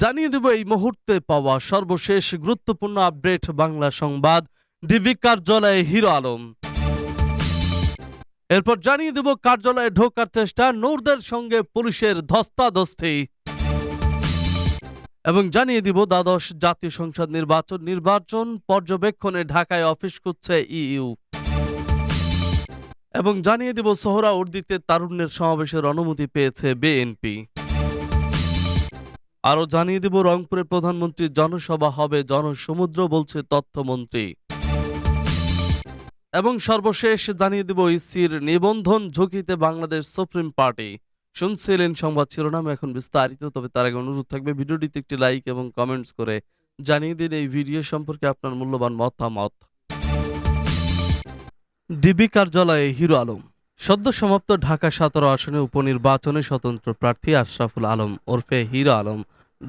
জানিয়ে দেব এই মুহূর্তে পাওয়া সর্বশেষ গুরুত্বপূর্ণ আপডেট বাংলা সংবাদ। ডিবি কার্যালয়ে হিরো আলম। এরপর জানিয়ে দেব কার্যালয়ে ঢোকার চেষ্টা, নূরদের সঙ্গে পুলিশের ধস্তাধস্তি। এবং জানিয়ে দিব দ্বাদশ জাতীয় সংসদ নির্বাচন নির্বাচন পর্যবেক্ষণে ঢাকায় অফিস করছে ইইউ। এবং জানিয়ে দিব সোহরা উর্দিতে তারুণ্যের সমাবেশের অনুমতি পেয়েছে বিএনপি। আরও জানিয়ে দিব, রংপুরের প্রধানমন্ত্রীর জনসভা হবে জনসমুদ্র বলছে তথ্যমন্ত্রী। এবং সর্বশেষ জানিয়ে দিব, ইসির নিবন্ধন ঝুঁকিতে বাংলাদেশ সুপ্রিম পার্টি। শুনছিলেন সংবাদ শিরোনাম, এখন বিস্তারিত, তবে তার আগে অনুরোধ থাকবে, ভিডিওটিতে একটি লাইক এবং কমেন্টস করে জানিয়ে দিন এই ভিডিও সম্পর্কে আপনার মূল্যবান মতামত। ডিবি কার্যালয়ে হিরো আলম। সদ্য সমাপ্ত ঢাকা সতেরো আসনে উপনির্বাচনে স্বতন্ত্র প্রার্থী আশরাফুল আলম ওরফে হিরো আলম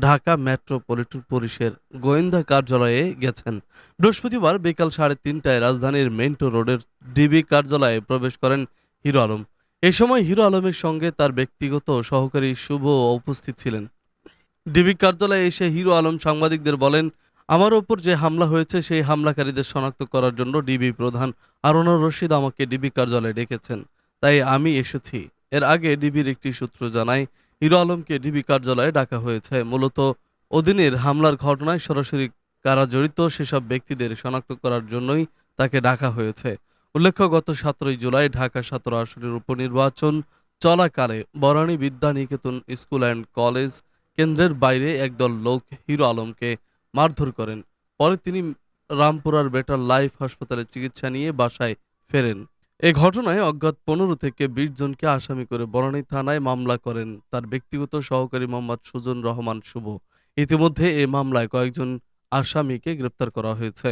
ঢাকা মেট্রোপলিটন পুলিশের গোয়েন্দা কার্যালয়ে গেছেন। বৃহস্পতিবার বিকাল সাড়ে তিনটায় রাজধানীর মেন্টো রোডের ডিবি কার্যালয়ে প্রবেশ করেন হিরো আলম। এ সময় হিরো আলমের সঙ্গে তার ব্যক্তিগত সহকারী শুভ উপস্থিত ছিলেন। ডিবি কার্যালয়ে এসে হিরো আলম সাংবাদিকদের বলেন, আমার ওপর যে হামলা হয়েছে, সেই হামলাকারীদের শনাক্ত করার জন্য ডিবি প্রধান আরোনার রশিদ আমাকে ডিবি কার্যালয়ে ডেকেছেন। তাই আমি এসেছি। এর আগে ডিবির একটি সূত্র জানায় হিরো আলমকে ডিবি কার্যালয়ে ডাকা হয়েছে। মূলত অধীনের হামলার ঘটনায় সরাসরি কারা জড়িত, সেসব ব্যক্তিদের শনাক্ত করার জন্যই তাকে ডাকা হয়েছে। উল্লেখ্য, গত সতেরোই জুলাই ঢাকা সতেরো আসনের উপনির্বাচন চলাকালে Barani Vidyaniketan school and college কেন্দ্রের বাইরে একদল লোক হিরো আলমকে মারধর করেন। পরে তিনি রামপুরার বেটার লাইফ হাসপাতালে চিকিৎসা নিয়ে বাসায় ফেরেন। এ ঘটনায় অজ্ঞাত পনেরো থেকে বিশ জনকে আসামি করে বনানী থানায় মামলা করেন তার ব্যক্তিগত সহকারী মোহাম্মদ সুজন রহমান শুভ। ইতিমধ্যে এ মামলায় কয়েকজন আসামিকে গ্রেপ্তার করা হয়েছে।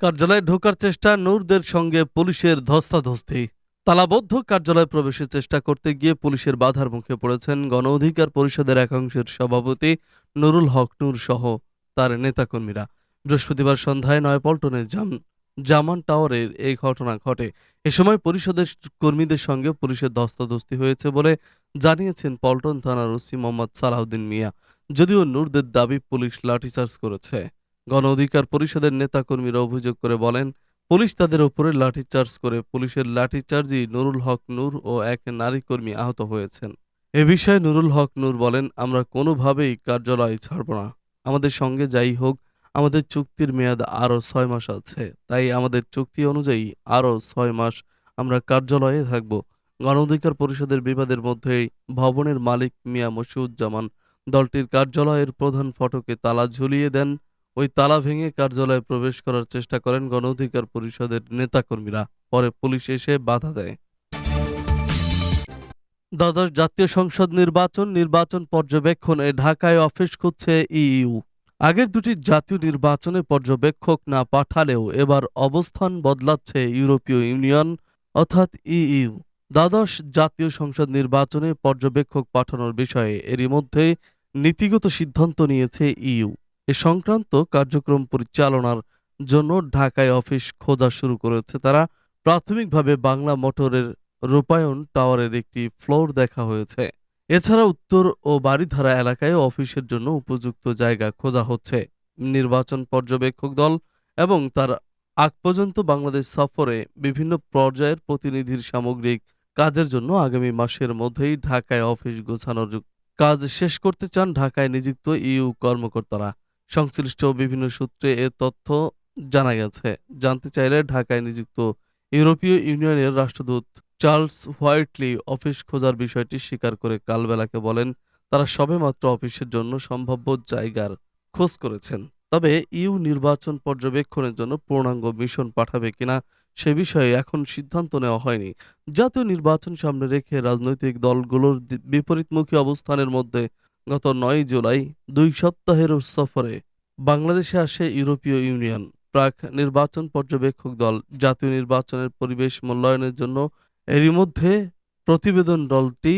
কার্যালয়ে ঢোকার চেষ্টা নূরদের সঙ্গে পুলিশের ধস্তাধস্তি। তালাবদ্ধ কার্যালয়ে প্রবেশের চেষ্টা করতে গিয়ে পুলিশের বাধার মুখে পড়েছেন গণ অধিকার পরিষদের একাংশের সভাপতি নুরুল হক নূর সহ তার নেতাকর্মীরা। বৃহস্পতিবার সন্ধ্যায় নয়পল্টনে জাম জামান টাওয়ারের এই ঘটনা ঘটে। এ সময় পরিষদের কর্মীদের সঙ্গে পুলিশের ধস্তাধস্তি হয়েছে বলে জানিয়েছেন পল্টন থানার ওসি মোহাম্মদ সালাউদ্দিন মিয়া। যদিও নূরদের দাবি পুলিশ লাঠিচার্জ করেছে। গণ অধিকার পরিষদের নেতাকর্মীরা অভিযোগ করে বলেন, পুলিশ তাদের ওপরে লাঠিচার্জ করে পুলিশের লাঠিচার্জই নুরুল হক নূর ও এক নারী কর্মী আহত হয়েছেন। এ বিষয়ে নুরুল হক নূর বলেন, আমরা কোনোভাবেই কার্যালয় ছাড়ব না। আমাদের সঙ্গে যাই হোক আমাদের চুক্তির মেয়াদ আরও ছয় মাস আছে। তাই আমাদের চুক্তি অনুযায়ী আরও ছয় মাস আমরা কার্যালয়ে থাকব। গণ অধিকার পরিষদের বিবাদের মধ্যেই ভবনের মালিক মিয়া মশিউজ্জামান দলটির কার্যালয়ের প্রধান ফটকে তালা ঝুলিয়ে দেন। ওই তালা ভেঙে কার্যালয়ে প্রবেশ করার চেষ্টা করেন গণ অধিকার পরিষদের নেতাকর্মীরা। পরে পুলিশ এসে বাধা দেয়। দ্বাদশ জাতীয় সংসদ নির্বাচন নির্বাচন পর্যবেক্ষণে ঢাকায় অফিস খুঁজছে ইইউ। আগের দুটি জাতীয় নির্বাচনে পর্যবেক্ষক না পাঠালেও এবার অবস্থান বদলাচ্ছে ইউরোপীয় ইউনিয়ন, অর্থাৎ ইইউ। দ্বাদশ জাতীয় সংসদ নির্বাচনে পর্যবেক্ষক পাঠানোর বিষয়ে এরই মধ্যে নীতিগত সিদ্ধান্ত নিয়েছে ইইউ। এ সংক্রান্ত কার্যক্রম পরিচালনার জন্য ঢাকায় অফিস খোঁজা শুরু করেছে তারা। প্রাথমিকভাবে বাংলা মোটরের রূপায়ণ টাওয়ারের একটি ফ্লোর দেখা হয়েছে। এছাড়া উত্তর ও বাড়িধারা এলাকায় অফিসের জন্য উপযুক্ত জায়গা খোঁজা হচ্ছে। নির্বাচন পর্যবেক্ষক দল এবং তার আগ পর্যন্ত বাংলাদেশ সফরে বিভিন্ন পর্যায়ের প্রতিনিধির সামগ্রিক কাজের জন্য আগামী মাসের মধ্যেই ঢাকায় অফিস গোছানোর কাজ শেষ করতে চান ঢাকায় নিযুক্ত ইউ কর্মকর্তারা। সংশ্লিষ্ট বিভিন্ন সূত্রে এ তথ্য জানা গেছে। জানতে চাইলে ঢাকায় নিযুক্ত ইউরোপীয় ইউনিয়নের রাষ্ট্রদূত চার্লস হোয়াইটলি অফিস খোঁজার বিষয়টি স্বীকার করে কালবেলাকে বলেন, তারা সবেমাত্র অফিসের জন্য সম্ভাব্য জায়গার খোঁজ করেছেন। তবে ইউ নির্বাচন পর্যবেক্ষণের জন্য পূর্ণাঙ্গ মিশন পাঠাবে কিনা সে বিষয়ে এখন সিদ্ধান্ত নেওয়া হয়নি। জাতীয় নির্বাচন সামনে রেখে রাজনৈতিক দলগুলোর বিপরীতমুখী অবস্থানের মধ্যে গত নয় জুলাই দুই সপ্তাহের সফরে বাংলাদেশে আসে ইউরোপীয় ইউনিয়ন। প্রাক নির্বাচন পর্যবেক্ষক দল জাতীয় নির্বাচনের পরিবেশ মূল্যায়নের জন্য এরই মধ্যে প্রতিবেদন দলটি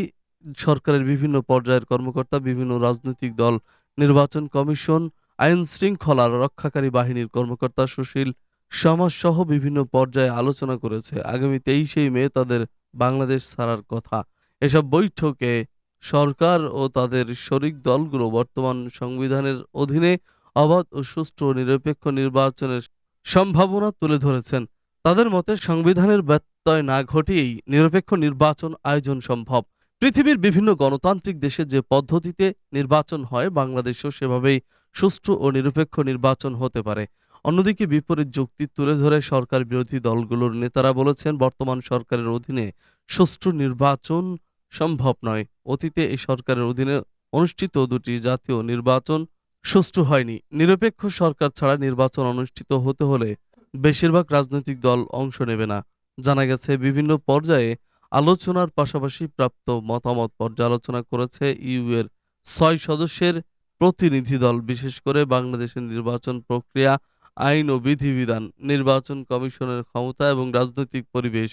সরকারের বিভিন্ন পর্যায়ের কর্মকর্তা, বিভিন্ন রাজনৈতিক দল, নির্বাচন কমিশন, আইন শৃঙ্খলা রক্ষাকারী বাহিনীর কর্মকর্তা সুশীল সমাজ সহ বিভিন্ন পর্যায়ে আলোচনা করেছে। আগামী তেইশেই মে তাদের বাংলাদেশ ছাড়ার কথা। এসব বৈঠকে সরকার ও তাদের শরিক দলগুলো বর্তমান সংবিধানের অধীনে অবাধ ও সুষ্ঠু নিরপেক্ষ নির্বাচনের সম্ভাবনা তুলে ধরেছেন। তাদের মতে সংবিধানের ব্যত্যয় না ঘটিয়েই নিরপেক্ষ নির্বাচন আয়োজন সম্ভব। পৃথিবীর বিভিন্ন গণতান্ত্রিক দেশে যে পদ্ধতিতে নির্বাচন হয়, বাংলাদেশেও সেভাবেই সুষ্ঠু ও নিরপেক্ষ নির্বাচন হতে পারে। অন্যদিকে বিপরীত যুক্তি তুলে ধরে সরকার বিরোধী দলগুলোর নেতারা বলেছেন, বর্তমান সরকারের অধীনে সুষ্ঠু নির্বাচন সম্ভব নয়। অতীতে এই সরকারের অধীনে অনুষ্ঠিত দুটি জাতীয় নির্বাচন সুষ্ঠু হয়নি। নিরপেক্ষ সরকার ছাড়া নির্বাচন অনুষ্ঠিত হতে হলে বেশিরভাগ রাজনৈতিক দল অংশ নেবে না। জানা গেছে, বিভিন্ন পর্যায়ে আলোচনার পাশাপাশি প্রাপ্ত মতামত পর্যালোচনা করেছে ইউ এর ছয় সদস্যের প্রতিনিধি দল। বিশেষ করে বাংলাদেশের নির্বাচন প্রক্রিয়া, আইন ও বিধিবিধান, নির্বাচন কমিশনের ক্ষমতা এবং রাজনৈতিক পরিবেশ।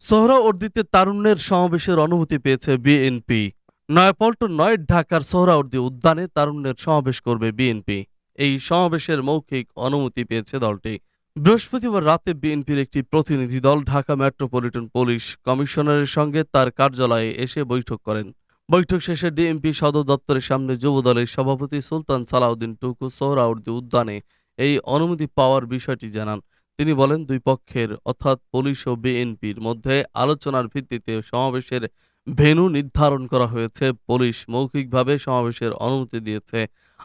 সোহরাওয়ার্দীতে তারুণ্যের সমাবেশের অনুমতি পেয়েছে বিএনপি। নয়াপল্টন নয়, ঢাকার সোহরাওয়ার্দী উদ্যানে তারুণ্যের সমাবেশ করবে বিএনপি। এই সমাবেশের মৌখিক অনুমতি পেয়েছে দলটি। বৃহস্পতিবার রাতে বিএনপির একটি প্রতিনিধি দল, ঢাকা মেট্রোপলিটন পুলিশ কমিশনারের সঙ্গে তার কার্যালয়ে এসে বৈঠক করেন। বৈঠক শেষে ডিএমপি সদর দপ্তরের সামনে যুবদলের সভাপতি সুলতান সালাউদ্দিন টুকু সোহরাওয়ার্দী উদ্যানে এই অনুমতি পাওয়ার বিষয়টি জানান। তিনি বলেন, দুই পক্ষের, অর্থাৎ পুলিশ ও বিএনপির মধ্যে আলোচনার ভিত্তিতে সমাবেশের ভেন্যু নির্ধারণ করা হয়েছে। পুলিশ মৌখিকভাবে সমাবেশের অনুমতি দিয়েছে।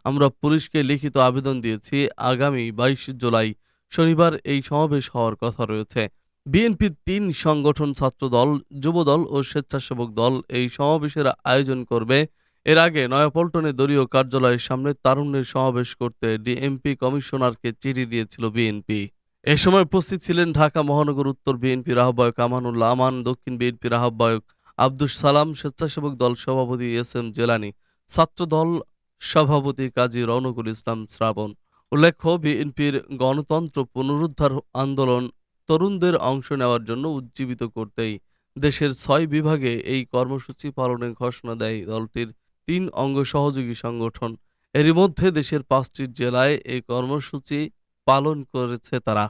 আমরা পুলিশকে লিখিত আবেদন দিয়েছি আগামী বাইশ জুলাই। শনিবার এই সমাবেশ হওয়ার কথা রয়েছে। বিএনপির তিন সংগঠন ছাত্রদল, যুবদল ও স্বেচ্ছাসেবক দল এই সমাবেশের আয়োজন করবে। এর আগে নয়াপল্টনে দলীয় কার্যালয়ের সামনে তারুণ্যের সমাবেশ করতে ডিএমপি কমিশনারকে চিঠি দিয়েছিল বিএনপি। এ সময় উপস্থিত ছিলেন ঢাকা মহানগর উত্তর বিএনপির আহ্বায়ক আমানুল্লাহ আমান, দক্ষিণ বিএনপির আহ্বায়ক আব্দুস সালাম, স্বেচ্ছাসেবক দল সভাপতি এস এম জেলানি, ছাত্রদল সভাপতি কাজী রৌনকুল ইসলাম শ্রাবণ উল্লেখ্য বিএনপির গণতন্ত্র পুনরুদ্ধার আন্দোলন তরুণদের অংশ নেওয়ার জন্য উজ্জীবিত করতেই দেশের ছয় বিভাগে এই কর্মসূচি পালনের ঘোষণা দেয় দলটির তিন অঙ্গ সহযোগী সংগঠন। এরই মধ্যে দেশের পাঁচটি জেলায় এই কর্মসূচি পালন করেছে তারা।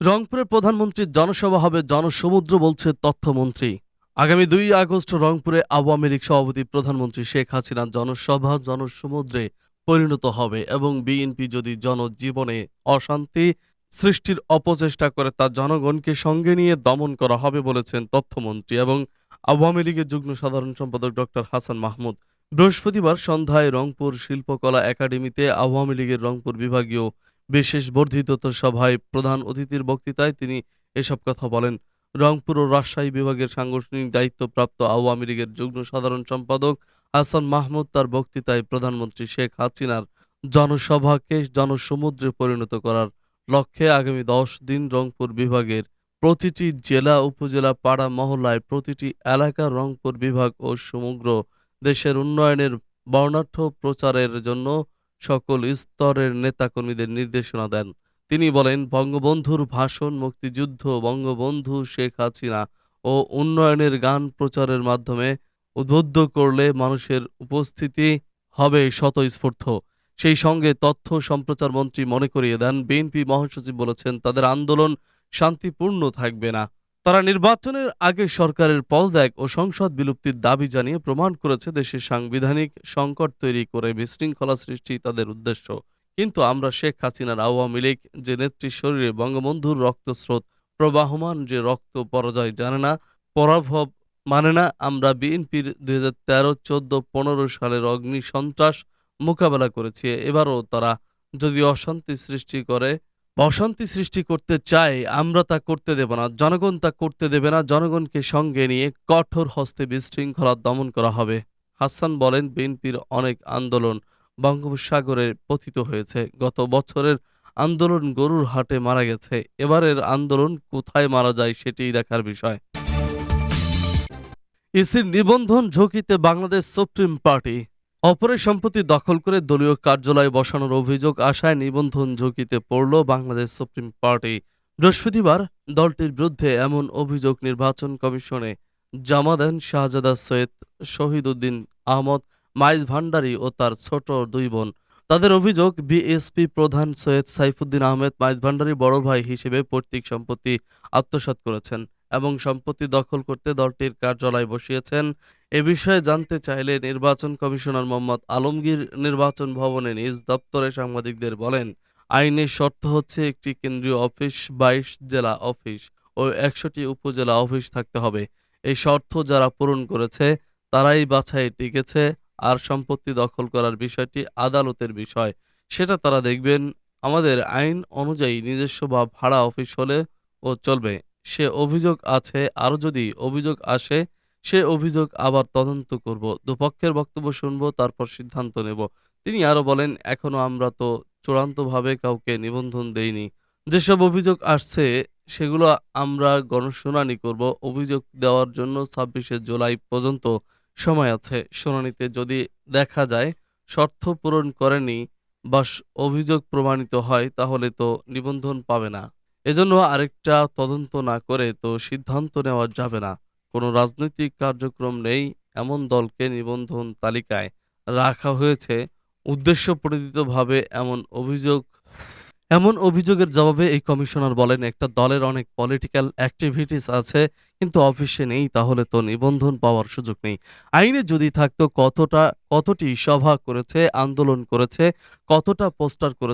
রংপুরের প্রধানমন্ত্রীর জনসভা হবে জনসমুদ্র বলছে তথ্যমন্ত্রী। আগামী দুই আগস্ট রংপুরে আওয়ামী লীগ সভাপতি প্রধানমন্ত্রী শেখ হাসিনার জনসভা জনসমুদ্রে পরিণত হবে এবং বিএনপি যদি জনজীবনে অশান্তি সৃষ্টির অপচেষ্টা করে, তা জনগণকে সঙ্গে নিয়ে দমন করা হবে বলেছেন তথ্যমন্ত্রী এবং আওয়ামী লীগের যুগ্ম সাধারণ সম্পাদক ডক্টর হাসান মাহমুদ। বৃহস্পতিবার সন্ধ্যায় রংপুর শিল্পকলা একাডেমিতে আওয়ামী লীগের রংপুর বিভাগীয় বিশেষ বর্ধিত সভায় প্রধান অতিথির বক্তৃতায় তিনি এসব কথা বলেন। রংপুর ও রাজশাহী বিভাগের সাংগঠনিক দায়িত্বপ্রাপ্ত আওয়ামী লীগের যুগ্ম সাধারণ সম্পাদক হাসান মাহমুদ তার বক্তৃতায় প্রধানমন্ত্রী শেখ হাসিনার জনসভাকে জনসমুদ্রে পরিণত করার লক্ষ্যে আগামী দশ দিন রংপুর বিভাগের প্রতিটি জেলা, উপজেলা, পাড়া, মহল্লায় প্রতিটি এলাকা রংপুর বিভাগ ও সমগ্র দেশের উন্নয়নের বর্ণাঢ্য প্রচারের জন্য সকল স্তরের নেতাকর্মীদের নির্দেশনা দেন। তিনি বলেন, বঙ্গবন্ধুর ভাষণ, মুক্তিযুদ্ধ, বঙ্গবন্ধু শেখ হাসিনা ও উন্নয়নের গান প্রচারের মাধ্যমে উদ্বুদ্ধ করলে মানুষের উপস্থিতি হবে স্বতঃস্ফূর্ত। সেই সঙ্গে তথ্য সম্প্রচার মন্ত্রী মনে করিয়ে দেন, বিএনপি মহাসচিব বলেছেন, তাদের আন্দোলন শান্তিপূর্ণ থাকবে না। তারা নির্বাচনের আগে সরকারের পদত্যাগ ও সংসদ বিলুপ্তির দাবি জানিয়ে প্রমাণ করেছে, দেশের সাংবিধানিক সংকট তৈরি করে বিশৃঙ্খলা সৃষ্টি তাদের উদ্দেশ্য। কিন্তু আমরা শেখ হাসিনার আওয়ামী লীগ যে নেত্রীর শরীরে বঙ্গবন্ধুর রক্তস্রোত, প্রবাহমান যে রক্ত পরাজয় জানে না, পরাভব মানে না, আমরা বিএনপির দুই হাজার তেরো, চোদ্দ, পনেরো সালের অগ্নি সন্ত্রাস মোকাবেলা করেছি। এবারও তারা যদি অশান্তি সৃষ্টি করে, অশান্তি সৃষ্টি করতে চায়, আমরা তা করতে দেব না। জনগণ তা করতে দেবে না। জনগণকে সঙ্গে নিয়ে কঠোর হস্তে বিশৃঙ্খলা দমন করা হবে। হাসান বলেন, বিএনপির অনেক আন্দোলন বঙ্গোপসাগরে পতিত হয়েছে। গত বছরের আন্দোলন গরুর হাটে মারা গেছে। এবারের আন্দোলন কোথায় মারা যায় সেটিই দেখার বিষয়। ইসির নিবন্ধন ঝুঁকিতে বাংলাদেশ সুপ্রিম পার্টি। অপরের সম্পত্তি দখল করে দলীয় কার্যালয়ে বসানোর অভিযোগ আসায় নিবন্ধন ঝুঁকিতে পড়ল বাংলাদেশ সুপ্রিম পার্টি। বৃহস্পতিবার দলটির বিরুদ্ধে এমন অভিযোগ নির্বাচন কমিশনে জমা দেন শাহজাদা সৈয়দ শহীদ উদ্দিন আহমদ। মাইজ ভান্ডারী ও তার ছোট দুই বোন। তাদের অভিযোগ, বিএসপি প্রধান সৈয়দ সাইফুদ্দিন আহমেদ মাইজ ভান্ডারী বড় ভাই হিসেবে পৈতৃক সম্পত্তি আত্মসাৎ করেছেন এবং সম্পত্তি দখল করতে দলটির কার্যালয় বসিয়েছেন। এ বিষয়ে জানতে চাইলে নির্বাচন কমিশনার মোহাম্মদ আলমগীর নির্বাচন ভবনে নিজ দপ্তরে সাংবাদিকদের বলেন, আইনের শর্ত হচ্ছে একটি কেন্দ্রীয় অফিস, বাইশ জেলা অফিস ও একশোটি উপজেলা অফিস থাকতে হবে। এই শর্ত যারা পূরণ করেছে, তারাই বাছাই টিকেছে। আর সম্পত্তি দখল করার বিষয়টি আদালতের বিষয়। সেটা তারা দেখবেন, আমাদের আইন অনুযায়ী নিজস্ব বা ভাড়া অফিস হলে ও চলবে। সে অভিযোগ আছে, আরও যদি অভিযোগ আসে, সে অভিযোগ আবার তদন্ত করব। দুপক্ষের বক্তব্য শুনব, তারপর সিদ্ধান্ত নেব। তিনি আরও বলেন, এখনও আমরা তো চূড়ান্তভাবে কাউকে নিবন্ধন দেইনি। যেসব অভিযোগ আসছে, সেগুলো আমরা গণশুনানি করব। অভিযোগ দেওয়ার জন্য ছাব্বিশে জুলাই পর্যন্ত সময় আছে, শুনানিতে যদি দেখা যায় শর্ত পূরণ করেনি বা অভিযোগ প্রমাণিত হয়, তাহলে তো নিবন্ধন পাবে না। এজন্য আরেকটা তদন্ত না করে তো সিদ্ধান্ত নেওয়া যাবে না। কোনো রাজনৈতিক কার্যক্রম নেই, এমন দলকে নিবন্ধন তালিকায় রাখা হয়েছে। উদ্দেশ্যপ্রণোদিতভাবে এমন অভিযোগ এমন অভিযোগের জবাবে এই কমিশনার বলেন, একটা দলের অনেক পলিটিক্যাল অ্যাক্টিভিটিস আছে, কিন্তু অফিসে নেই, তাহলে তো নিবন্ধন পাওয়ার সুযোগ নেই। আইনে যদি থাকতো কতটা, কতটি সভা করেছে, আন্দোলন করেছে, কতটা পোস্টার করেছে